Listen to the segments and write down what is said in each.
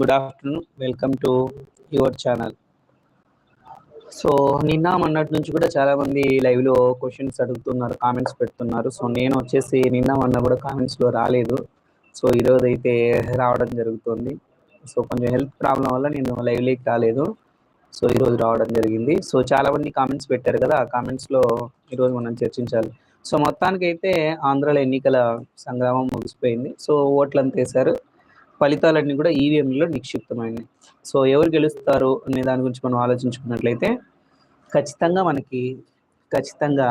Good afternoon welcome to your channel. So నిన్న మొన్నటి నుంచి కూడా చాలా మంది లైవ్లో క్వశ్చన్స్ అడుగుతున్నారు కామెంట్స్ పెడుతున్నారు. సో నేను వచ్చేసి నిన్న మొన్న కూడా కామెంట్స్లో రాలేదు. సో ఈరోజు అయితే రావడం జరుగుతుంది. సో కొంచెం హెల్త్ ప్రాబ్లం వల్ల నేను లైవ్లోకి రాలేదు. సో ఈరోజు రావడం జరిగింది. సో చాలా మంది కామెంట్స్ పెట్టారు కదా ఆ కామెంట్స్లో ఈరోజు మనం చర్చించాలి. సో మొత్తానికి అయితే ఆంధ్రాలో ఎన్నికల సంగ్రామం ముగిసిపోయింది. సో ఓట్లంతా వేశారు. ఫలితాలన్నీ కూడా ఈవీఎంలో నిక్షిప్తమైనవి. సో ఎవరు గెలుస్తారు అనే దాని గురించి మనం ఆలోచించుకున్నట్లయితే ఖచ్చితంగా మనకి ఖచ్చితంగా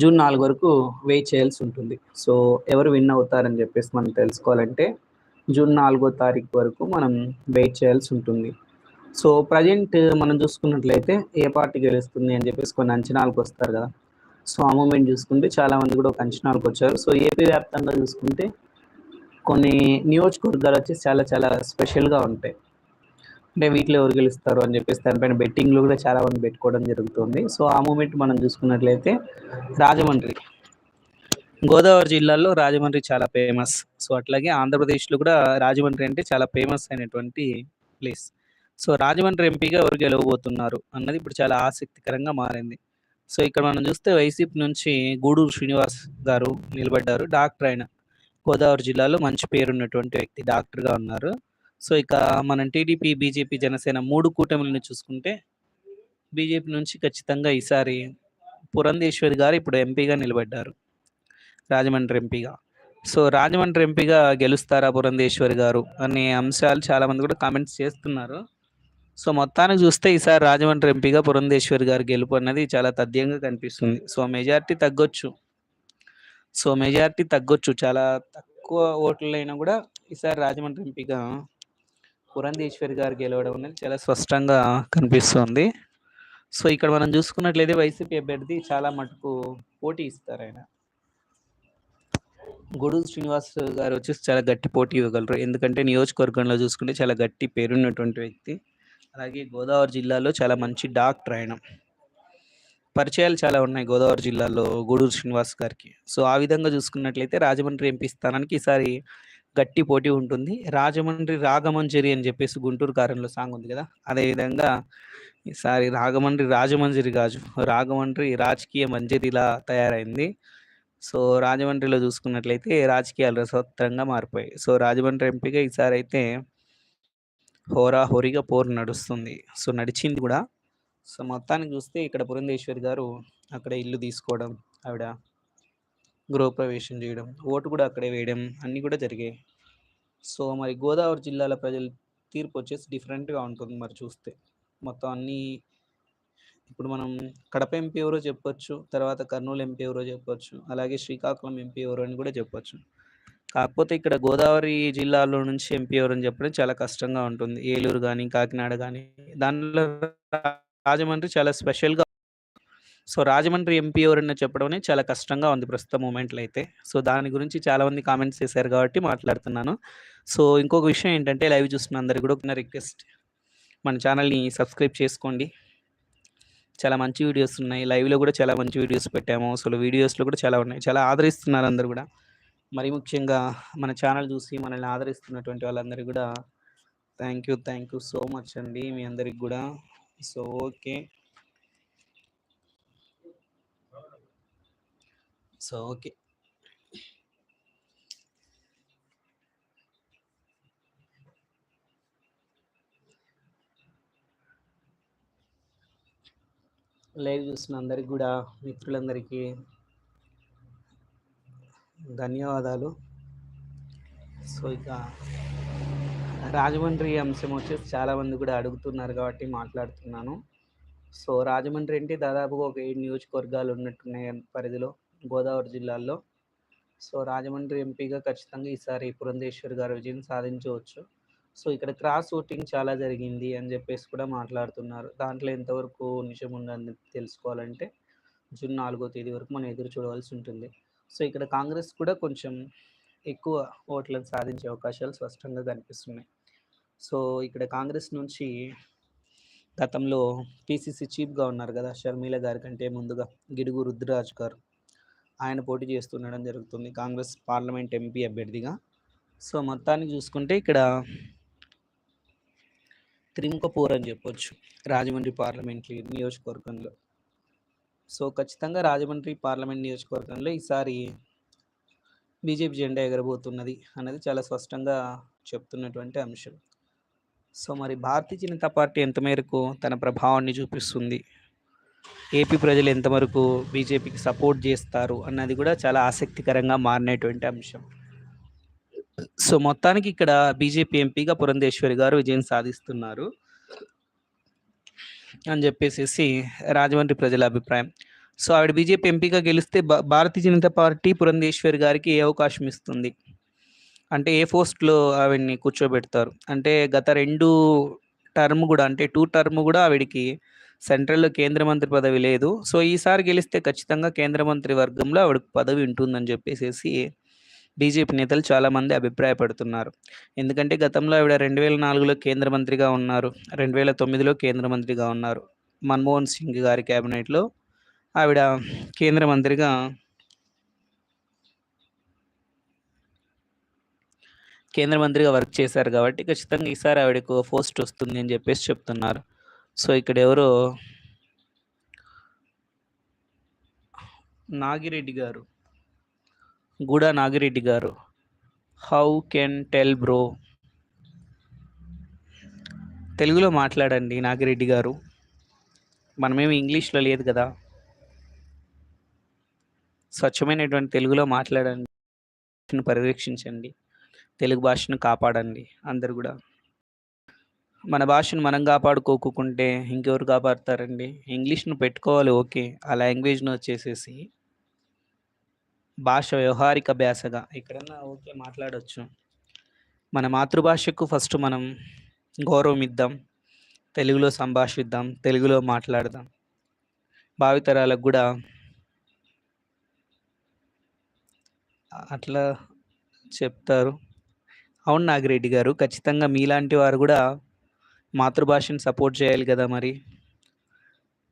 జూన్ నాలుగు వరకు వెయిట్ చేయాల్సి ఉంటుంది. సో ఎవరు విన్ అవుతారని చెప్పేసి మనం తెలుసుకోవాలంటే జూన్ నాలుగో తారీఖు వరకు మనం వెయిట్ చేయాల్సి ఉంటుంది. సో ప్రజెంట్ మనం చూసుకున్నట్లయితే ఏ పార్టీ గెలుస్తుంది అని చెప్పేసి కొన్ని అంచనాలకు వస్తారు కదా. సో ఆ మూమెంట్ చూసుకుంటే చాలా మంది కూడా ఒక అంచనాలకు వచ్చారు. సో ఏపీ వ్యాప్తంగా చూసుకుంటే కొన్ని నియోజకవర్గాలు వచ్చి చాలా చాలా స్పెషల్గా ఉంటాయి. అంటే వీటిలో ఎవరు గెలుస్తారు అని చెప్పేసి దానిపైన బెట్టింగ్లు కూడా చాలా మంది పెట్టుకోవడం జరుగుతుంది. సో ఆ మూమెంట్ మనం చూసుకున్నట్లయితే రాజమండ్రి. గోదావరి జిల్లాలో రాజమండ్రి చాలా ఫేమస్. సో అట్లాగే ఆంధ్రప్రదేశ్లో కూడా రాజమండ్రి అంటే చాలా ఫేమస్ అయినటువంటి ప్లేస్. సో రాజమండ్రి ఎంపీగా ఎవరు గెలవబోతున్నారు అన్నది ఇప్పుడు చాలా ఆసక్తికరంగా మారింది. సో ఇక్కడ మనం చూస్తే వైసీపీ నుంచి గూడూరు శ్రీనివాస్ గారు నిలబడ్డారు. డాక్టర్ ఆయన గోదావరి జిల్లాలో మంచి పేరున్నటువంటి వ్యక్తి డాక్టర్గా ఉన్నారు. సో ఇక మనం టీడీపీ బీజేపీ జనసేన మూడు కూటమిలను చూసుకుంటే బీజేపీ నుంచి ఖచ్చితంగా ఈసారి పురంధేశ్వరి గారు ఇప్పుడు ఎంపీగా నిలబడ్డారు. రాజమండ్రి ఎంపీగా. సో రాజమండ్రి ఎంపీగా గెలుస్తారా పురంధేశ్వరి గారు అనే అంశాలు చాలామంది కూడా కామెంట్స్ చేస్తున్నారు. సో మొత్తానికి చూస్తే ఈసారి రాజమండ్రి ఎంపీగా పురంధేశ్వరి గారు గెలుపు అన్నది చాలా తథ్యంగా కనిపిస్తుంది. సో మెజారిటీ తగ్గొచ్చు. సో మెజారిటీ తగ్గొచ్చు. చాలా తక్కువ ఓట్లు అయినా కూడా ఈసారి రాజమండ్రి ఎంపీగా పురంధేశ్వరి గారు గెలవడం అనేది చాలా స్పష్టంగా కనిపిస్తుంది. సో ఇక్కడ మనం చూసుకున్నట్లయితే వైసీపీ అభ్యర్థి చాలా మటుకు పోటీ ఇస్తారు ఆయన. గొడు శ్రీనివాస్ గారు వచ్చేసి చాలా గట్టి పోటీ ఇవ్వగలరు. ఎందుకంటే నియోజకవర్గంలో చూసుకుంటే చాలా గట్టి పేరున్నటువంటి వ్యక్తి. అలాగే గోదావరి జిల్లాలో చాలా మంచి డాక్టర్ ఆయన. పరిచయాలు చాలా ఉన్నాయి గోదావరి జిల్లాలో గూడూరు శ్రీనివాస్ గారికి. సో ఆ విధంగా చూసుకున్నట్లయితే రాజమండ్రి ఎంపీ స్థానానికి ఈసారి గట్టి పోటీ ఉంటుంది. రాజమండ్రి రాగమంజరి అని చెప్పేసి గుంటూరు కారంలో సాంగ్ ఉంది కదా అదేవిధంగా ఈసారి రాగమండ్రి రాజమంజరి కాజు రాగమండ్రి రాజకీయ మంజరిలా తయారైంది. సో రాజమండ్రిలో చూసుకున్నట్లయితే రాజకీయాలు రసవత్తరంగా మారిపోయాయి. సో రాజమండ్రి ఎంపీగా ఈసారి అయితే హోరా హోరీగా పోరు నడుస్తుంది. సో నడిచింది కూడా సో మొత్తానికి చూస్తే ఇక్కడ పురంధేశ్వరి గారు అక్కడ ఇల్లు తీసుకోవడం ఆవిడ గృహప్రవేశం చేయడం ఓటు కూడా అక్కడే వేయడం అన్నీ కూడా జరిగాయి. సో మరి గోదావరి జిల్లాల ప్రజల తీర్పు వచ్చేసి డిఫరెంట్గా ఉంటుంది మరి చూస్తే. మొత్తం అన్నీ ఇప్పుడు మనం కడప ఎంపీ ఎవరో చెప్పొచ్చు తర్వాత కర్నూలు ఎంపీ ఎవరో చెప్పొచ్చు అలాగే శ్రీకాకుళం ఎంపీ ఎవరో అని కూడా చెప్పొచ్చు. కాకపోతే ఇక్కడ గోదావరి జిల్లాలో నుంచి ఎంపీ ఎవరని చెప్పడం చాలా కష్టంగా ఉంటుంది. ఏలూరు కానీ కాకినాడ కానీ దానిలో రాజమండ్రి చాలా స్పెషల్గా సో రాజమండ్రి ఎంపీ ఎవరన్నా చెప్పడం అనేది చాలా కష్టంగా ఉంది ప్రస్తుత మూమెంట్లో అయితే. సో దాని గురించి చాలా మంది కామెంట్స్ చేశారు కాబట్టి మాట్లాడుతున్నాను. సో ఇంకొక విషయం ఏంటంటే లైవ్ చూస్తున్న అందరికి కూడా ఒక రిక్వెస్ట్. మన ఛానల్ని సబ్స్క్రైబ్ చేసుకోండి. చాలా మంచి వీడియోస్ ఉన్నాయి. లైవ్లో కూడా చాలా మంచి వీడియోస్ పెట్టాము. అసలు వీడియోస్లో కూడా చాలా ఉన్నాయి. చాలా ఆదరిస్తున్నారు అందరు కూడా. మరి ముఖ్యంగా మన ఛానల్ చూసి మనల్ని ఆదరిస్తున్నటువంటి వాళ్ళందరికీ కూడా thank you thank you so much అండి మీ అందరికి కూడా. So okay so okay live చూసిన అందరికి కూడా మిత్రులందరికీ ధన్యవాదాలు. సో ఇక రాజమండ్రి అంశం వచ్చేసి చాలామంది కూడా అడుగుతున్నారు కాబట్టి మాట్లాడుతున్నాను. సో రాజమండ్రి అంటే దాదాపుగా ఒక ఏడు నియోజకవర్గాలు ఉన్నట్టున్నాయి పరిధిలో గోదావరి జిల్లాల్లో. సో రాజమండ్రి ఎంపీగా ఖచ్చితంగా ఈసారి పురంధేశ్వర్ గారు విజయం సాధించవచ్చు. సో ఇక్కడ క్రాస్ ఓటింగ్ చాలా జరిగింది అని చెప్పేసి కూడా మాట్లాడుతున్నారు. దాంట్లో ఎంతవరకు నిజం ఉందని తెలుసుకోవాలంటే జూన్ నాలుగో తేదీ వరకు మనం ఎదురు చూడవలసి ఉంటుంది. సో ఇక్కడ కాంగ్రెస్ కూడా కొంచెం ఎక్కువ ఓట్లను సాధించే అవకాశాలు స్పష్టంగా కనిపిస్తున్నాయి. సో ఇక్కడ కాంగ్రెస్ నుంచి గతంలో పీసీసీ చీఫ్గా ఉన్నారు కదా షర్మిల గారి కంటే ముందుగా గిడుగు రుద్రరాజ్ గారు. ఆయన పోటీ చేస్తుండడం జరుగుతుంది కాంగ్రెస్ పార్లమెంట్ ఎంపీ అభ్యర్థిగా. సో మొత్తానికి చూసుకుంటే ఇక్కడ త్రిముఖ పోర్ అని చెప్పొచ్చు రాజమండ్రి పార్లమెంట్ నియోజకవర్గంలో. సో ఖచ్చితంగా రాజమండ్రి పార్లమెంట్ నియోజకవర్గంలో ఈసారి బీజేపీ జెండా ఎగరబోతున్నది అనేది చాలా స్పష్టంగా చెప్తున్నటువంటి అంశం. సో మరి భారతీయ జనతా పార్టీ ఎంత మేరకు తన ప్రభావాన్ని చూపిస్తుంది? ఏపీ ప్రజలు ఎంతవరకు బీజేపీకి సపోర్ట్ చేస్తారు అన్నది కూడా చాలా ఆసక్తికరంగా మారినటువంటి అంశం. సో మొత్తానికి ఇక్కడ బీజేపీ ఎంపీగా పురంధేశ్వరి గారు విజయం సాధిస్తున్నారు అని చెప్పేసి రాజమండ్రి ప్రజల అభిప్రాయం. సో ఆవిడ బీజేపీ ఎంపీగా గెలిస్తే భా- భారతీయ జనతా పార్టీ పురంధేశ్వరి గారికి ఏ అవకాశం ఇస్తుంది? అంటే ఏ పోస్ట్లో ఆవిడ్ని కూర్చోబెడతారు? అంటే గత రెండు టర్మ్ కూడా అంటే టూ టర్మ్ కూడా ఆవిడికి సెంట్రల్లో కేంద్ర మంత్రి పదవి లేదు. సో ఈసారి గెలిస్తే ఖచ్చితంగా కేంద్ర మంత్రి వర్గంలో ఆవిడకు పదవి ఉంటుందని చెప్పేసి బీజేపీ నేతలు చాలామంది అభిప్రాయపడుతున్నారు. ఎందుకంటే గతంలో ఆవిడ రెండు వేల నాలుగులో కేంద్ర మంత్రిగా ఉన్నారు. రెండు వేల తొమ్మిదిలో కేంద్ర మంత్రిగా ఉన్నారు. మన్మోహన్ సింగ్ గారి క్యాబినెట్లో ఆవిడ కేంద్ర మంత్రిగా కేంద్ర మంత్రిగా వర్క్ చేశారు కాబట్టి ఖచ్చితంగా ఈసారి ఆవిడకు పోస్ట్ వస్తుంది అని చెప్పేసి చెప్తున్నారు. సో ఇక్కడ ఎవరో నాగిరెడ్డి గారు. గూడా నాగిరెడ్డి గారు. హౌ కెన్ టెల్ బ్రో తెలుగులో మాట్లాడండి నాగిరెడ్డి గారు. మనమేమి ఇంగ్లీష్లో లేదు కదా. స్వచ్ఛమైనటువంటి తెలుగులో మాట్లాడండి పరిరక్షించండి తెలుగు భాషను కాపాడండి అందరు కూడా. మన భాషను మనం కాపాడుకోకుంటే ఇంకెవరు కాపాడతారండి? ఇంగ్లీష్ను పెట్టుకోవాలి ఓకే. ఆ లాంగ్వేజ్ను వచ్చేసేసి. భాష వ్యవహారిక భాషగా ఎక్కడన్నా ఓకే మాట్లాడవచ్చు మన మాతృభాషకు ఫస్ట్ మనం గౌరవం ఇద్దాం తెలుగులో సంభాషిద్దాం. తెలుగులో మాట్లాడదాం. భావితరాలకు కూడా అట్లా చెప్తారు. అవును నాగిరెడ్డి గారు. ఖచ్చితంగా మీలాంటి వారు కూడా మాతృభాషను సపోర్ట్ చేయాలి కదా మరి.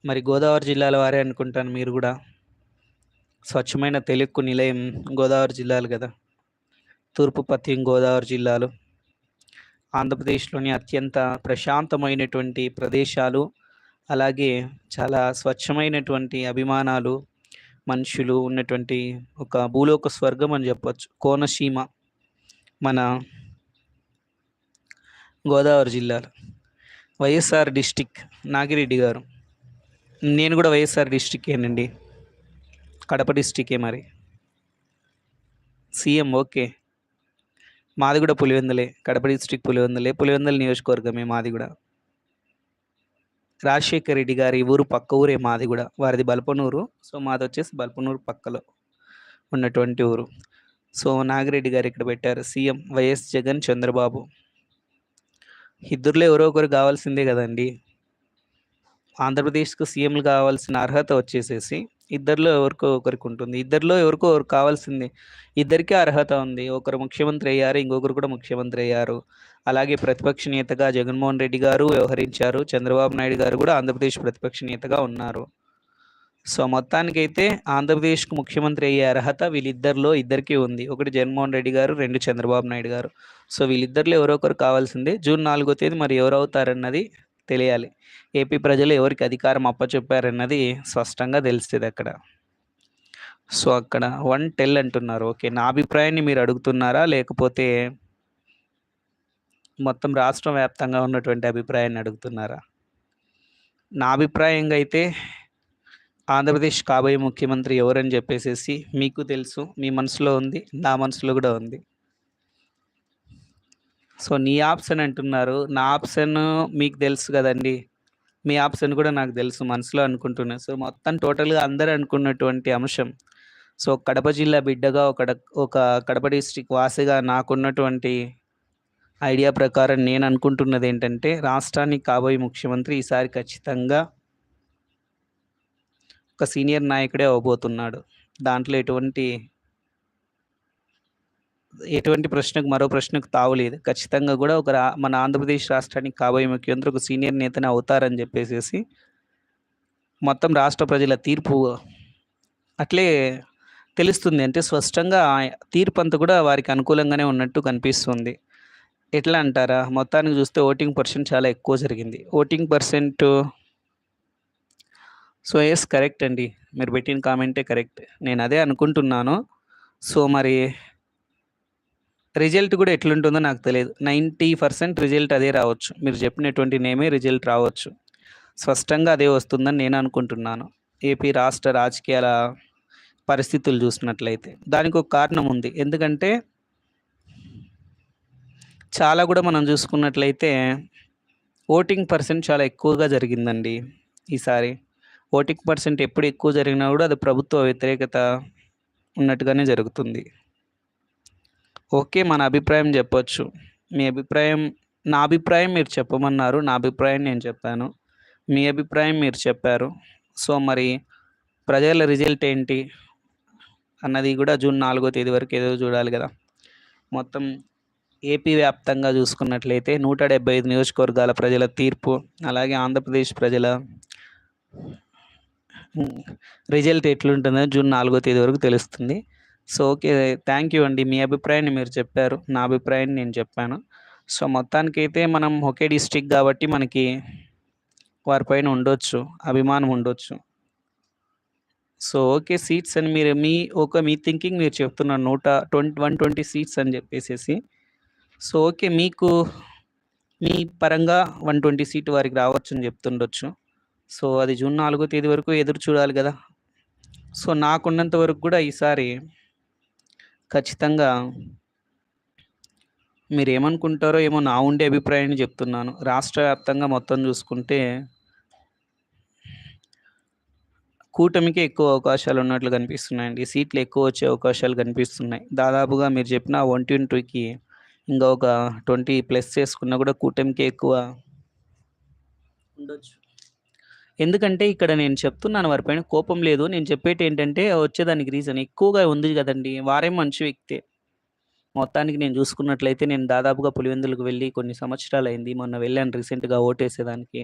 మరి గోదావరి జిల్లాల వారే అనుకుంటాను మీరు కూడా. స్వచ్ఛమైన తెలుగు నిలయం గోదావరి జిల్లాలు కదా. తూర్పు పశ్చిమ గోదావరి జిల్లాలు. ఆంధ్రప్రదేశ్లోని అత్యంత ప్రశాంతమైనటువంటి ప్రదేశాలు అలాగే చాలా స్వచ్ఛమైనటువంటి అభిమానాలు మనుషులు ఉన్నటువంటి ఒక భూలోక స్వర్గం అని చెప్పచ్చు. కోనసీమ మన గోదావరి జిల్లాలో. వైఎస్ఆర్ డిస్టిక్ నాగిరెడ్డి గారు. నేను కూడా వైఎస్ఆర్ డిస్టిక్కేనండి కడప డిస్టికే మరి. CM okay. మాది కూడా పులివెందులే. కడప డిస్టిక్ పులివెందులే. పులివెందుల నియోజకవర్గమే మాది కూడా. రాజశేఖర్ రెడ్డి గారి ఊరు పక్క ఊరే మాది కూడా. వారిది బల్పనూరు. సో మాది వచ్చేసి బల్పనూరు పక్కలో ఉన్నటువంటి ఊరు. సో నాగిరెడ్డి గారు ఇక్కడ పెట్టారు. CM YS Jagan Chandrababu. ఇద్దరులో ఎవరో ఒకరు కావాల్సిందే కదండి. ఆంధ్రప్రదేశ్కు సీఎంలు కావాల్సిన అర్హత వచ్చేసేసి ఇద్దరిలో ఎవరికో ఒకరికి ఉంటుంది. ఇద్దరిలో ఎవరికో ఒకరు కావాల్సిందే. ఇద్దరికీ అర్హత ఉంది. ఒకరు ముఖ్యమంత్రి అయ్యారు ఇంకొకరు కూడా ముఖ్యమంత్రి అయ్యారు. అలాగే ప్రతిపక్ష నేతగా జగన్మోహన్ రెడ్డి గారు వ్యవహరించారు. చంద్రబాబు నాయుడు గారు కూడా ఆంధ్రప్రదేశ్ ప్రతిపక్ష నేతగా ఉన్నారు. సో మొత్తానికి అయితే ఆంధ్రప్రదేశ్కు ముఖ్యమంత్రి అయ్యే అర్హత వీళ్ళిద్దరిలో ఇద్దరికీ ఉంది. ఒకటి జగన్మోహన్ రెడ్డి గారు రెండు చంద్రబాబు నాయుడు గారు. సో వీళ్ళిద్దరిలో ఎవరో ఒకరు కావాల్సిందే. జూన్ నాలుగో తేదీ మరి ఎవరు అవుతారన్నది తెలియాలి. ఏపీ ప్రజలు ఎవరికి అధికారం అప్పచెప్పారన్నది స్పష్టంగా తెలుస్తుంది అక్కడ. సో అక్కడ వన్ టెల్ అంటున్నారు. ఓకే నా అభిప్రాయాన్ని మీరు అడుగుతున్నారా? లేకపోతే మొత్తం రాష్ట్రం వ్యాప్తంగా ఉన్నటువంటి అభిప్రాయాన్ని అడుగుతున్నారా? నా అభిప్రాయంగా అయితే ఆంధ్రప్రదేశ్ కాబోయే ముఖ్యమంత్రి ఎవరని చెప్పేసేసి మీకు తెలుసు మీ మనసులో ఉంది నా మనసులో కూడా ఉంది. సో నీ ఆప్షన్ అంటున్నారు. నా ఆప్షన్ మీకు తెలుసు కదండి. మీ ఆప్షన్ కూడా నాకు తెలుసు మనసులో అనుకుంటున్నా. సో మొత్తం టోటల్గా అందరూ అనుకున్నటువంటి అంశం. సో కడప జిల్లా బిడ్డగా ఒక ఒక కడప డిస్ట్రిక్ట్ వాసిగా నాకున్నటువంటి ఐడియా ప్రకారం నేను అనుకుంటున్నది ఏంటంటే రాష్ట్రానికి కాబోయే ముఖ్యమంత్రి ఈసారి ఖచ్చితంగా ఒక సీనియర్ నాయకుడే అవబోతున్నాడు దాంట్లో ఎటువంటి ఎటువంటి ప్రశ్నకు మరో ప్రశ్నకు తావులేదు ఖచ్చితంగా కూడా ఒక మన ఆంధ్రప్రదేశ్ రాష్ట్రానికి కాబోయే ముఖ్యమంత్రి ఒక సీనియర్ నేతనే అవుతారని చెప్పేసి మొత్తం రాష్ట్ర ప్రజల తీర్పు అట్లే తెలుస్తుంది. అంటే స్పష్టంగా తీర్పు అంతా కూడా వారికి అనుకూలంగానే ఉన్నట్టు కనిపిస్తుంది. ఎట్లా అంటారా? మొత్తానికి చూస్తే ఓటింగ్ పర్సెంట్ చాలా ఎక్కువ జరిగింది. Voting percent so, yes correct అండి. మీరు పెట్టిన కామెంటే కరెక్ట్. నేను అదే అనుకుంటున్నాను. సో, మరి రిజల్ట్ కూడా ఎట్లుంటుందో నాకు తెలియదు. 90% రిజల్ట్ అదే రావచ్చు. మీరు చెప్పినటువంటి నేమే రిజల్ట్ రావచ్చు. స్పష్టంగా అదే వస్తుందని నేను అనుకుంటున్నాను. ఏపీ రాష్ట్ర రాజకీయాల పరిస్థితులు చూసినట్లయితే. దానికి ఒక కారణం ఉంది. ఎందుకంటే చాలా కూడా మనం చూసుకున్నట్లయితే ఓటింగ్ పర్సెంట్ చాలా ఎక్కువగా జరిగిందండి ఈసారి. ఓటింగ్ పర్సెంట్ ఎప్పుడు ఎక్కువ జరిగినా కూడా అది ప్రభుత్వ వ్యతిరేకత ఉన్నట్టుగానే జరుగుతుంది. ఓకే. మన అభిప్రాయం చెప్పొచ్చు. మీ అభిప్రాయం నా అభిప్రాయం మీరు చెప్పమన్నారు. నా అభిప్రాయం నేను చెప్పాను. మీ అభిప్రాయం మీరు చెప్పారు. సో, మరి ప్రజల రిజల్ట్ ఏంటి? అన్నది కూడా జూన్ నాలుగో తేదీ వరకు ఏదో చూడాలి కదా మొత్తం ఏపీ వ్యాప్తంగా చూసుకున్నట్లయితే 175 నియోజకవర్గాల ప్రజల తీర్పు, అలాగే ఆంధ్రప్రదేశ్ ప్రజల రిజల్ట్ ఎట్లుంటుందో జూన్ నాలుగో తేదీ వరకు తెలుస్తుంది. So, okay. థ్యాంక్ యూ అండి. మీ అభిప్రాయాన్ని మీరు చెప్పారు. నా అభిప్రాయాన్ని నేను చెప్పాను. సో, మొత్తానికైతే మనం ఒకే డిస్టిక్ కాబట్టి మనకి వారి పైన ఉండొచ్చు. అభిమానం ఉండొచ్చు. So, okay. సీట్స్ అని మీరు మీ ఒక మీ థింకింగ్ మీరు చెప్తున్నారు. నూట ట్వంటీ వన్ ట్వంటీ సీట్స్ అని చెప్పేసేసి. So, okay. మీకు మీ పరంగా 120 సీట్ వారికి రావచ్చు అని చెప్తుండొచ్చు. సో, అది జూన్ నాలుగో తేదీ వరకు ఎదురు చూడాలి కదా సో, నాకున్నంత వరకు కూడా ఈసారి ఖచ్చితంగా మీరు ఏమనుకుంటారో ఏమో నా ఉండే అభిప్రాయాన్ని చెప్తున్నాను. రాష్ట్ర వ్యాప్తంగా మొత్తం చూసుకుంటే కూటమికే ఎక్కువ అవకాశాలు ఉన్నట్లు కనిపిస్తున్నాయండి. సీట్లు ఎక్కువ వచ్చే అవకాశాలు కనిపిస్తున్నాయి. దాదాపుగా మీరు చెప్పిన 120కి ఇంకా ఒక 20 ప్లస్ చేసుకున్నా కూడా కూటమికే ఎక్కువ ఉండొచ్చు. ఎందుకంటే ఇక్కడ నేను చెప్తున్నాను వారి పైన కోపం లేదు. నేను చెప్పేటేంటంటే వచ్చేదానికి రీజన్ ఎక్కువగా ఉంది కదండి వారేం మంచి వ్యక్తే. మొత్తానికి నేను చూసుకున్నట్లయితే నేను దాదాపుగా పులివెందులకు వెళ్ళి కొన్ని సంవత్సరాలు అయింది మొన్న వెళ్ళాను రీసెంట్‌గా ఓటేసేదానికి.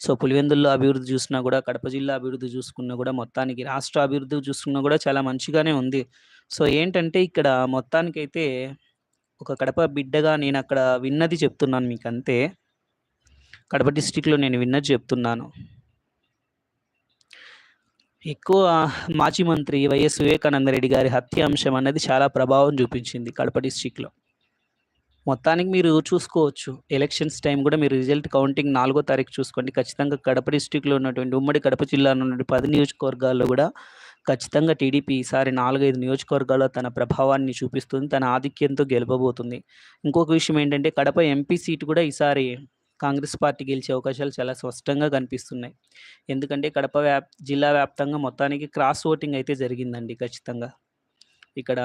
సో, పులివెందుల్లో అభివృద్ధి చూసినా కూడా, కడప జిల్లా అభివృద్ధి చూసుకున్నా కూడా, మొత్తానికి రాష్ట్ర అభివృద్ధి చూసుకున్నా కూడా చాలా మంచిగానే ఉంది. సో, ఏంటంటే ఇక్కడ మొత్తానికైతే ఒక కడప బిడ్డగా నేను అక్కడ విన్నది చెప్తున్నాను మీకు అంతే కడప డిస్టిక్లో నేను విన్నది చెప్తున్నాను. ఎక్కువ మాజీ మంత్రి వైఎస్ వివేకానంద రెడ్డి గారి హత్య అంశం చాలా ప్రభావం చూపించింది కడప డిస్ట్రిక్ట్‌లో. మొత్తానికి మీరు చూసుకోవచ్చు. ఎలక్షన్స్ టైం కూడా మీరు రిజల్ట్ కౌంటింగ్ నాలుగో తారీఖు చూసుకోండి. ఖచ్చితంగా కడప డిస్ట్రిక్ట్‌లో ఉన్నటువంటి ఉమ్మడి కడప జిల్లాలో ఉన్నటువంటి పది నియోజకవర్గాల్లో కూడా ఖచ్చితంగా టీడీపీ ఈసారి 4, 5 నియోజకవర్గాల్లో తన ప్రభావాన్ని చూపిస్తుంది. తన ఆధిక్యంతో గెలవబోతుంది. ఇంకొక విషయం ఏంటంటే కడప ఎంపీ సీటు కూడా ఈసారి కాంగ్రెస్ పార్టీ గెలిచే అవకాశాలు చాలా స్పష్టంగా కనిపిస్తున్నాయి. ఎందుకంటే కడప వ్యాప్ జిల్లా వ్యాప్తంగా మొత్తానికి క్రాస్ ఓటింగ్ అయితే జరిగిందండి ఖచ్చితంగా. ఇక్కడ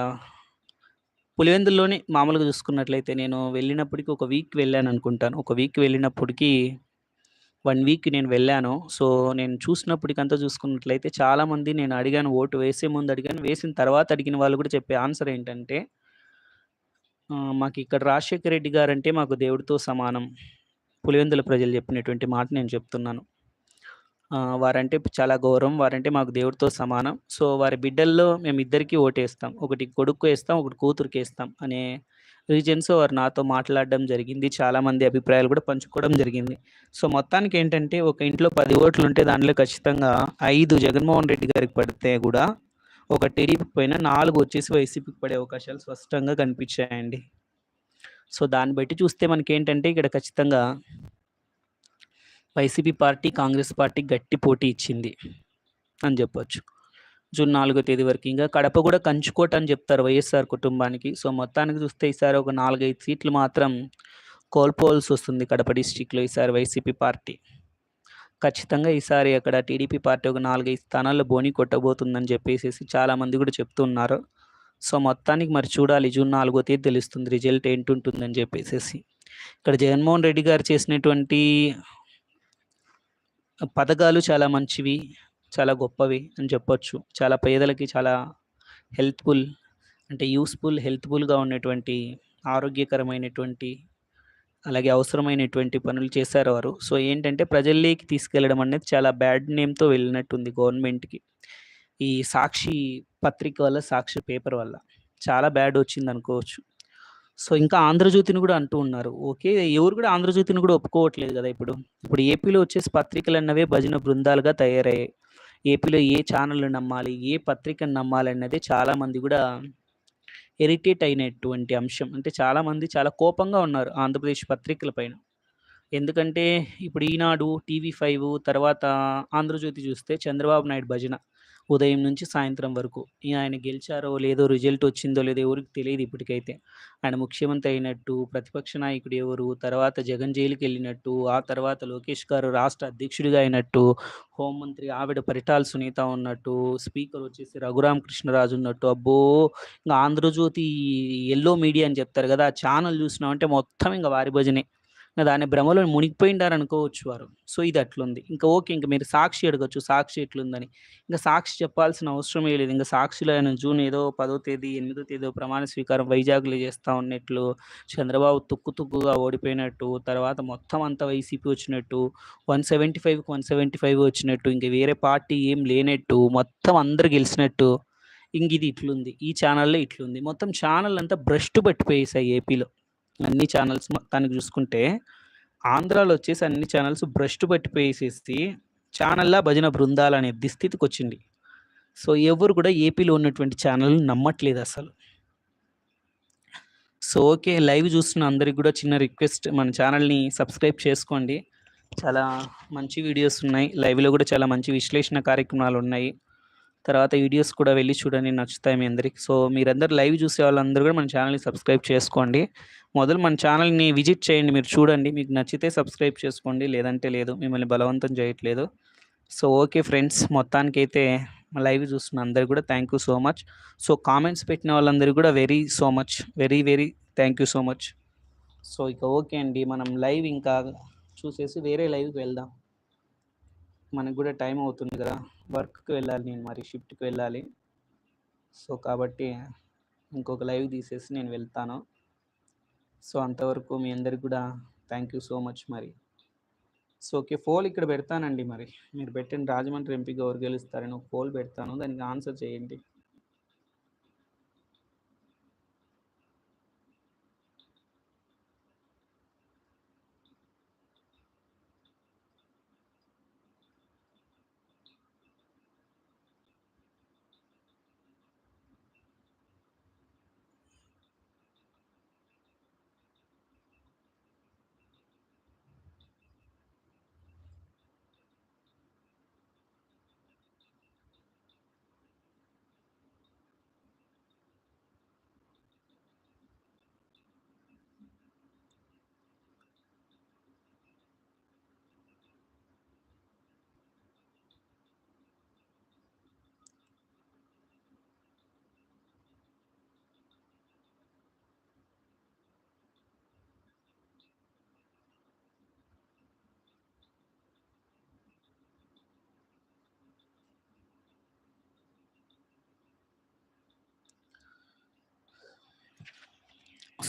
పులివెందుల్లోనే మామూలుగా చూసుకున్నట్లయితే నేను వెళ్ళినప్పటికీ ఒక వీక్ వెళ్ళాను అనుకుంటాను ఒక వీక్ వెళ్ళినప్పటికీ వన్ వీక్ నేను వెళ్ళాను. సో, నేను చూసినప్పటికంతా చూసుకున్నట్లయితే చాలామంది నేను అడిగాను ఓటు వేసే ముందు అడిగాను. వేసిన తర్వాత అడిగిన వాళ్ళు కూడా చెప్పే ఆన్సర్ ఏంటంటే మాకు ఇక్కడ రాజశేఖర్ రెడ్డి గారంటే మాకు దేవుడితో సమానం. పులివెందుల ప్రజలు చెప్పినటువంటి మాట నేను చెప్తున్నాను. వారంటే చాలా గౌరవం. వారంటే మాకు దేవుడితో సమానం. సో, వారి బిడ్డల్లో మేము మేమిద్దరికీ ఓటేస్తాం. ఒకటి కొడుక్కేస్తాం, ఒకటి కూతురికేస్తాం అనే రీజన్స్ వారు నాతో మాట్లాడడం జరిగింది. చాలామంది అభిప్రాయాలు కూడా పంచుకోవడం జరిగింది. సో, మొత్తానికి ఏంటంటే ఒక ఇంట్లో పది ఓట్లు ఉంటే దాంట్లో ఖచ్చితంగా ఐదు జగన్మోహన్ రెడ్డి గారికి పడితే కూడా ఒక టీడీపీ పైన నాలుగు వచ్చేసి వైసీపీకి పడే అవకాశాలు స్పష్టంగా కనిపించాయండి. సో, దాన్ని బట్టి చూస్తే మనకేంటంటే ఇక్కడ ఖచ్చితంగా వైసీపీ పార్టీ, కాంగ్రెస్ పార్టీ గట్టి పోటీ ఇచ్చింది అని చెప్పొచ్చు. జూన్ నాలుగో తేదీ వరకు. ఇంకా కడప కూడా కంచుకోట అని చెప్తారు వైఎస్ఆర్ కుటుంబానికి. సో, మొత్తానికి చూస్తే ఈసారి ఒక 4, 5 సీట్లు మాత్రం కోల్పోవాల్సి వస్తుంది కడప డిస్ట్రిక్ట్‌లో ఈసారి వైసీపీ పార్టీ. ఖచ్చితంగా ఈసారి అక్కడ టీడీపీ పార్టీ ఒక 4, 5 స్థానాల్లో బోని కొట్టబోతుందని చెప్పేసి చాలామంది కూడా చెప్తున్నారు. సో, మొత్తానికి మరి చూడాలి జూన్ నాలుగో తేదీ తెలుస్తుంది రిజల్ట్ ఏంటుంటుందని చెప్పేసేసి. ఇక్కడ జగన్మోహన్ రెడ్డి గారు చేసినటువంటి పథకాలు చాలా మంచివి. చాలా గొప్పవి అని చెప్పొచ్చు. చాలా పేదలకి చాలా హెల్త్ఫుల్ అంటే యూస్ఫుల్ హెల్త్ఫుల్గా ఉన్నటువంటి ఆరోగ్యకరమైనటువంటి అలాగే అవసరమైనటువంటి పనులు చేశారు వారు. సో, ఏంటంటే ప్రజల్లోకి తీసుకెళ్ళడం అనేది చాలా బ్యాడ్ నేమ్‌తో వెళ్ళినట్టుంది గవర్నమెంట్‌కి. ఈ సాక్షి పత్రిక వల్ల, సాక్షి పేపర్ వల్ల. చాలా బ్యాడ్ వచ్చింది అనుకోవచ్చు సో, ఇంకా ఆంధ్రజ్యోతిని కూడా అంటూ ఉన్నారు. ఓకే. ఎవరు కూడా ఆంధ్రజ్యోతిని కూడా ఒప్పుకోవట్లేదు కదా ఇప్పుడు. ఇప్పుడు ఏపీలో వచ్చేసి పత్రికలన్నవే భజన బృందాలుగా తయారయ్యాయి. ఏపీలో ఏ ఛానల్ని నమ్మాలి, ఏ పత్రికను నమ్మాలన్నది అన్నది చాలామంది కూడా ఇరిటేట్ అయినటువంటి అంశం. అంటే చాలామంది చాలా కోపంగా ఉన్నారు ఆంధ్రప్రదేశ్ పత్రికల పైన. ఎందుకంటే ఇప్పుడు ఈనాడు, టీవీ ఫైవ్ తర్వాత ఆంధ్రజ్యోతి చూస్తే చంద్రబాబు నాయుడు భజన. ఉదయం నుంచి సాయంత్రం వరకు. ఆయన గెలిచారో లేదో, రిజల్ట్ వచ్చిందో లేదో ఎవరికి తెలియదు ఇప్పటికైతే. ఆయన ముఖ్యమంత్రి అయినట్టు, ప్రతిపక్ష నాయకుడు ఎవరు, తర్వాత జగన్ జైలుకి వెళ్ళినట్టు ఆ తర్వాత లోకేష్ గారు రాష్ట్ర అధ్యక్షుడిగా అయినట్టు, హోంమంత్రి ఆవిడ పరిటాల సునీత ఉన్నట్టు, స్పీకర్ వచ్చేసి రఘురామ్ కృష్ణరాజు ఉన్నట్టు. అబ్బో! ఇంకా ఆంధ్రజ్యోతి ఎల్లో మీడియా అని చెప్తారు కదా ఆ ఛానల్ చూసినామంటే మొత్తం ఇంకా వారి భజనే. దాని భ్రమలో మునిగిపోయిండారనుకోవచ్చు వారు. సో, ఇది అట్లుంది. ఇంకా ఓకే. ఇంక మీరు సాక్షి అడగొచ్చు. సాక్షి ఎట్లుందని. ఇంకా సాక్షి చెప్పాల్సిన అవసరమే లేదు. ఇంకా సాక్షిలో ఆయన జూన్ ఏదో పదో తేదీ, ఎనిమిదో తేదీ ప్రమాణ స్వీకారం వైజాగ్‌లో చేస్తా ఉన్నట్లు, చంద్రబాబు తుక్కు తుక్కుగా ఓడిపోయినట్టు, తర్వాత మొత్తం అంతా వైసీపీ వచ్చినట్టు, 175కి 175 వచ్చినట్టు, ఇంక వేరే పార్టీ ఏం లేనట్టు, మొత్తం అందరు గెలిచినట్టు ఇంక ఇది ఇట్లుంది. ఈ ఛానల్లో ఇట్లుంది. మొత్తం ఛానల్ అంతా భ్రష్టు పట్టిపోయేసాయి ఏపీలో. అన్ని ఛానల్స్ మొత్తానికి చూసుకుంటే, ఆంధ్రాలో వచ్చేసి అన్ని ఛానల్స్ భ్రష్టు పట్టిపోయేసేసి ఛానల్లా భజన బృందాలు బృందాలనే దుస్థితికొచ్చింది. సో, ఎవరు కూడా ఏపీలో ఉన్నటువంటి ఛానల్ నమ్మట్లేదు అసలు సో, ఓకే. లైవ్ చూస్తున్న అందరికి కూడా చిన్న రిక్వెస్ట్ మన ఛానల్ని సబ్స్క్రైబ్ చేసుకోండి. చాలా మంచి వీడియోస్ ఉన్నాయి. లైవ్‌లో కూడా చాలా మంచి విశ్లేషణ కార్యక్రమాలు ఉన్నాయి తర్వాత వీడియోస్ కూడా వెళ్ళి చూడండి నచ్చుతాయి మీ అందరికి. సో, మీరందరూ లైవ్ చూసే వాళ్ళందరూ కూడా మన ఛానల్ని సబ్స్క్రైబ్ చేసుకోండి. మొదలు మన ఛానల్ని విజిట్ చేయండి. మీరు చూడండి. మీకు నచ్చితే సబ్స్క్రైబ్ చేసుకోండి. లేదంటే లేదు. మిమ్మల్ని బలవంతం చేయట్లేదు. So, okay friends. మొత్తానికైతే లైవ్ చూస్తున్న అందరు కూడా thank you so much. So, comments పెట్టిన వాళ్ళందరూ కూడా very so much. Very very thank you so much. So, ఇక ఓకే అండి. మనం లైవ్ ఇంకా చూసేసి వేరే లైవ్‌కి వెళ్దాం. మనకు కూడా టైం అవుతుంది కదా వర్క్‌కి వెళ్ళాలి నేను మరి షిఫ్ట్‌కి వెళ్ళాలి. సో, కాబట్టి ఇంకొక లైవ్ తీసేసి నేను వెళ్తాను. సో, అంతవరకు మీ అందరికి కూడా థ్యాంక్ యూ సో మచ్ మరి. So, okay. పోల్ ఇక్కడ పెడతానండి మరి. మీరు పెట్టిన రాజమండ్రి ఎంపీగా ఎవరు గెలుస్తారని ఒక పోల్ పెడతాను. దానికి ఆన్సర్ చేయండి.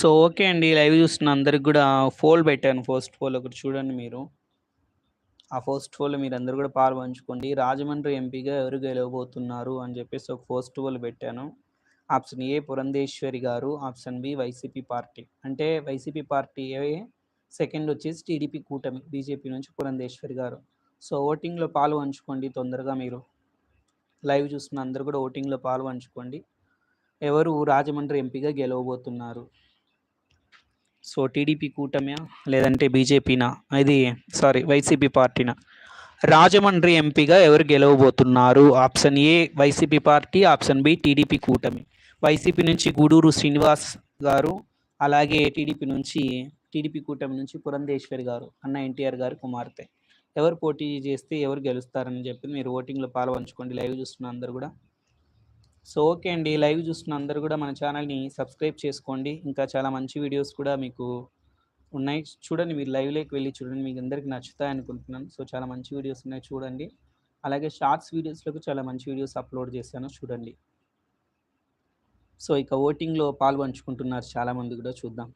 సో, ఓకే అండి. లైవ్ చూస్తున్న అందరికి కూడా ఫోల్ పెట్టాను. ఫస్ట్ ఫోల్ ఒకటి చూడండి మీరు. ఆ ఫస్ట్ ఫోల్ మీరు అందరు కూడా పాల్పంచుకోండి రాజమండ్రి ఎంపీగా ఎవరు గెలవబోతున్నారు అని చెప్పేసి ఒక ఫస్ట్ ఫోల్ పెట్టాను. ఆప్షన్ ఏ పురంధేశ్వరి గారు. Option B YCP party. అంటే వైసీపీ పార్టీ ఏ సెకండ్ వచ్చేసి టీడీపీ కూటమి. బీజేపీ నుంచి పురంధేశ్వరి గారు. సో, ఓటింగ్‌లో పాల్పంచుకోండి తొందరగా మీరు. లైవ్ చూస్తున్న అందరూ కూడా ఓటింగ్‌లో పాల్పంచుకోండి ఎవరు రాజమండ్రి ఎంపీగా గెలవబోతున్నారు? సో, టీడీపీ కూటమియా లేదంటే బీజేపీనా? ఇది సారీ వైసీపీ పార్టీనా? రాజమండ్రి ఎంపీగా ఎవరు గెలవబోతున్నారు? Option A YCP party. Option B TDP కూటమి. వైసీపీ నుంచి గూడూరు శ్రీనివాస్ గారు. అలాగే టీడీపీ నుంచి టీడీపీ కూటమి నుంచి పురంధేశ్వరి గారు. అన్న ఎన్టీఆర్ గారు కుమార్తె. ఎవరు పోటీ చేస్తే ఎవరు గెలుస్తారని చెప్పి మీరు ఓటింగ్‌లో పాలుపంచుకోండి. లైవ్ చూస్తున్న అందరు కూడా సో, ఓకే అండి. లైవ్ చూస్తున్న అందరూ కూడా మన ఛానల్ని సబ్స్క్రైబ్ చేసుకోండి. ఇంకా చాలా మంచి వీడియోస్ కూడా మీకు ఉన్నాయి. చూడండి మీరు లైవ్‌లోకి వెళ్ళి చూడండి. మీకు అందరికి నచ్చుతాయనుకుంటున్నాను. సో, చాలా మంచి వీడియోస్ ఉన్నాయి చూడండి. అలాగే షార్ట్స్ వీడియోస్‌లో చాలా మంచి వీడియోస్ అప్‌లోడ్ చేశాను చూడండి. సో, ఇక ఓటింగ్‌లో పాల్పంచుకుంటున్నారు చాలామంది కూడా చూద్దాం.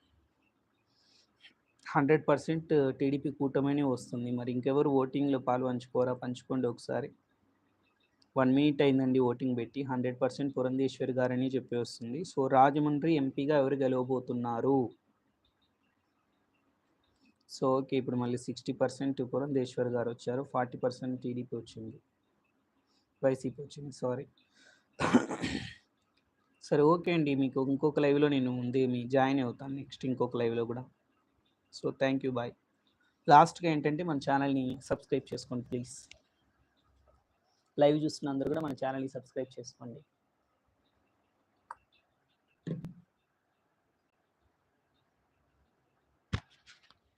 100% టీడీపీ కూటమినే వస్తుంది. మరి ఇంకెవరు ఓటింగ్‌లో పాలుపంచుకోరా? పంచుకోండి ఒకసారి. వన్ మినిట్ అయిందండి ఓటింగ్ పెట్టి. హండ్రెడ్ పర్సెంట్ పురంధేశ్వరి గారని చెప్పి వస్తుంది సో రాజమండ్రి ఎంపీగా ఎవరు గెలవబోతున్నారు? So okay. ఇప్పుడు మళ్ళీ సిక్స్టీ పర్సెంట్ పురంధేశ్వర్ గారు వచ్చారు. ఫార్టీ పర్సెంట్ టీడీపీ వచ్చింది. వైసీపీ వచ్చింది. సారీ. సరే ఓకే అండి. మీకు ఇంకొక లైవ్లో నేను ముందే మీ జాయిన్ అవుతాను నెక్స్ట్ ఇంకొక లైవ్లో కూడా. So thank you. బాయ్. లాస్ట్గా ఏంటంటే మన ఛానల్ని సబ్స్క్రైబ్ చేసుకోండి ప్లీజ్. లైవ్ చూస్తున్న అందరూ కూడా మన ఛానల్ని సబ్స్క్రైబ్ చేసుకోండి.